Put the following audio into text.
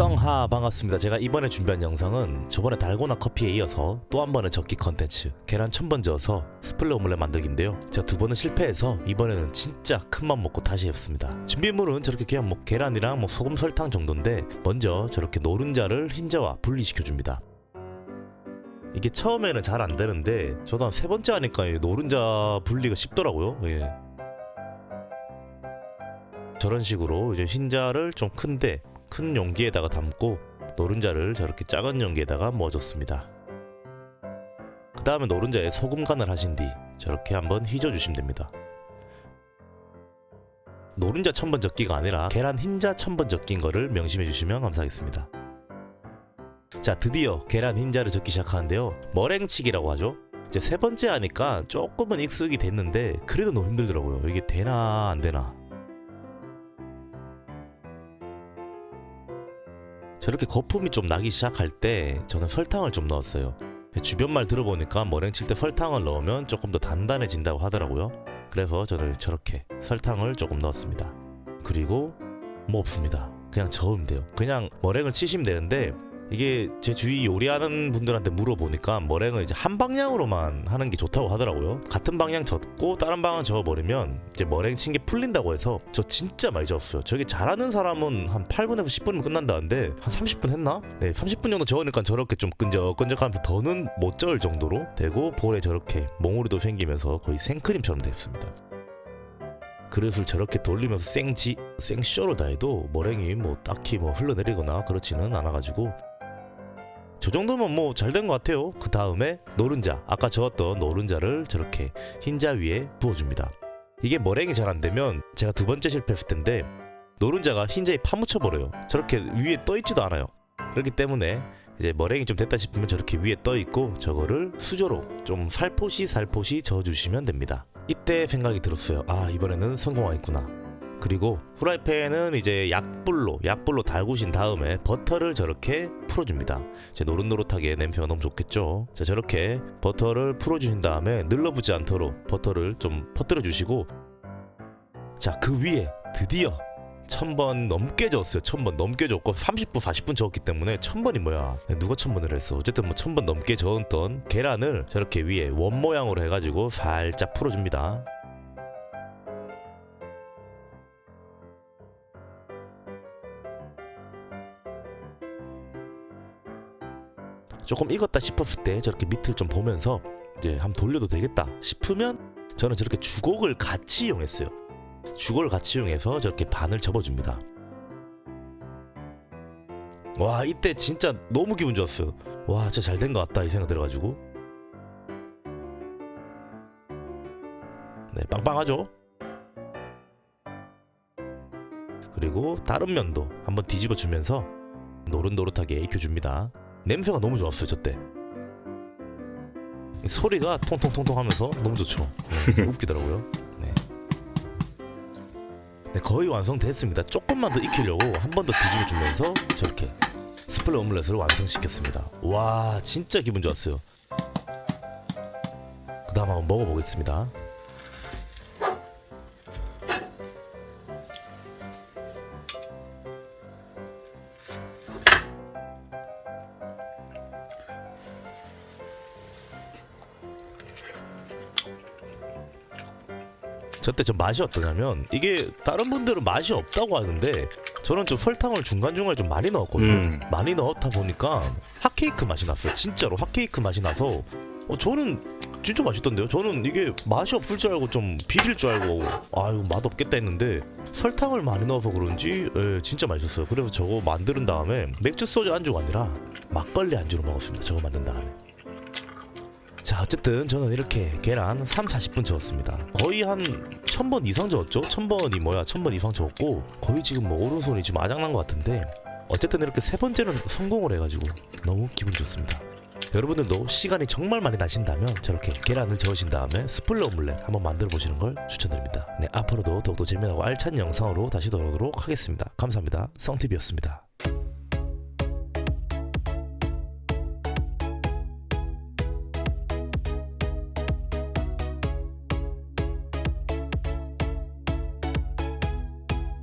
썽하 반갑습니다. 제가 이번에 준비한 영상은 저번에 달고나 커피에 이어서 또 한 번의 적기 컨텐츠 계란 천번 저어서 스플레 오믈렛 만들기인데요. 제가 두 번은 실패해서 이번에는 진짜 큰맘 먹고 다시 했습니다. 준비물은 저렇게 그냥 뭐 계란이랑 뭐 소금 설탕 정도인데 먼저 저렇게 노른자를 흰자와 분리시켜 줍니다. 이게 처음에는 잘 안 되는데 저도 한 세 번째 하니까 이 노른자 분리가 쉽더라고요. 예. 저런 식으로 이제 흰자를 좀 큰데 큰 용기에다가 담고 노른자를 저렇게 작은 용기에다가 모아줬습니다. 그 다음에 노른자에 소금 간을 하신 뒤 저렇게 한번 휘저어주시면 됩니다. 노른자 천번 적기가 아니라 계란 흰자 천번 적기인 거를 명심해 주시면 감사하겠습니다. 자 드디어 계란 흰자를 적기 시작하는데요. 머랭치기라고 하죠. 이제 세 번째 하니까 조금은 익숙이 됐는데 그래도 너무 힘들더라고요. 이게 되나 안 되나. 저렇게 거품이 좀 나기 시작할 때 저는 설탕을 좀 넣었어요. 주변 말 들어보니까 머랭 칠 때 설탕을 넣으면 조금 더 단단해진다고 하더라고요. 그래서 저는 저렇게 설탕을 조금 넣었습니다. 그리고 뭐 없습니다. 그냥 저으면 돼요. 그냥 머랭을 치시면 되는데 이게 제 주위 요리하는 분들한테 물어보니까 머랭은 이제 한 방향으로만 하는 게 좋다고 하더라고요. 같은 방향 젓고 다른 방향 저어버리면 이제 머랭 친 게 풀린다고 해서 저 진짜 많이 저었어요. 저게 잘하는 사람은 한 8분에서 10분이면 끝난다는데 한 30분 했나? 네, 30분 정도 저으니까 저렇게 좀 끈적끈적하면서 더는 못 저을 정도로 되고 볼에 저렇게 몽우리도 생기면서 거의 생크림처럼 됐습니다. 그릇을 저렇게 돌리면서 생지 생쇼를 다해도 머랭이 뭐 딱히 뭐 흘러내리거나 그렇지는 않아가지고 저 정도면 뭐 잘 된 것 같아요. 그 다음에 노른자, 아까 저었던 노른자를 저렇게 흰자 위에 부어줍니다. 이게 머랭이 잘 안 되면 제가 두 번째 실패했을 텐데 노른자가 흰자에 파묻혀 버려요. 저렇게 위에 떠 있지도 않아요. 그렇기 때문에 이제 머랭이 좀 됐다 싶으면 저렇게 위에 떠 있고 저거를 수저로 좀 살포시 살포시 저어주시면 됩니다. 이때 생각이 들었어요. 아 이번에는 성공하겠구나. 그리고 후라이팬은 이제 약불로 약불로 달구신 다음에 버터를 저렇게 풀어줍니다. 제 노릇노릇하게 냄새가 너무 좋겠죠. 자 저렇게 버터를 풀어주신 다음에 늘러붙지 않도록 버터를 좀 퍼뜨려 주시고 자 그 위에 드디어 천번 넘게 저었어요. 천번 넘게 저었고 30분 40분 저었기 때문에 천 번이 뭐야? 누가 천 번을 했어? 어쨌든 뭐 천번 넘게 저었던 계란을 저렇게 위에 원 모양으로 해가지고 살짝 풀어줍니다. 조금 익었다 싶었을 때 저렇게 밑을 좀 보면서 이제 한번 돌려도 되겠다 싶으면 저는 저렇게 주걱을 같이 이용했어요. 주걱을 같이 이용해서 저렇게 반을 접어줍니다. 와 이때 진짜 너무 기분 좋았어요. 와 진짜 잘 된 것 같다 이 생각 들어가지고 네 빵빵하죠. 그리고 다른 면도 한번 뒤집어 주면서 노릇노릇하게 익혀줍니다. 냄새가 너무 좋았어요 저때. 이 소리가 통통통통 하면서 너무 좋죠. 네, 웃기더라고요. 네. 네 거의 완성됐습니다. 조금만 더 익히려고 한 번 더 뒤집어 주면서 저렇게 스플레 오믈렛을 완성시켰습니다. 와 진짜 기분 좋았어요. 그 다음 한번 먹어보겠습니다 저때 좀 맛이 어떠냐면 이게 다른 분들은 맛이 없다고 하는데 저는 좀 설탕을 중간중간에 좀 많이 넣었거든요. 음. 많이 넣었다 보니까 핫케이크 맛이 났어요. 진짜로 핫케이크 맛이 나서. 어, 저는 진짜 맛있던데요? 저는 이게 맛이 없을 줄 알고 좀 비릴 줄 알고 아유 맛 없겠다 했는데 설탕을 많이 넣어서 그런지 예, 진짜 맛있었어요. 그래서 저거 만드는 다음에 맥주 소주 안주가 아니라 막걸리 안주로 먹었습니다. 저거 만든 다음에. 자 어쨌든 저는 이렇게 계란 3, 40분 저었습니다. 거의 한 1000번 이상 저었죠? 1000번이 뭐야? 1000번 이상 저었고 거의 지금 뭐 오른손이 지금 아작난 것 같은데 어쨌든 이렇게 세 번째는 성공을 해가지고 너무 기분 좋습니다. 여러분들도 시간이 정말 많이 나신다면 저렇게 계란을 저으신 다음에 스플레 오믈렛 한번 만들어 보시는 걸 추천드립니다. 네 앞으로도 더욱더 재미나고 알찬 영상으로 다시 돌아오도록 하겠습니다. 감사합니다. 성TV였습니다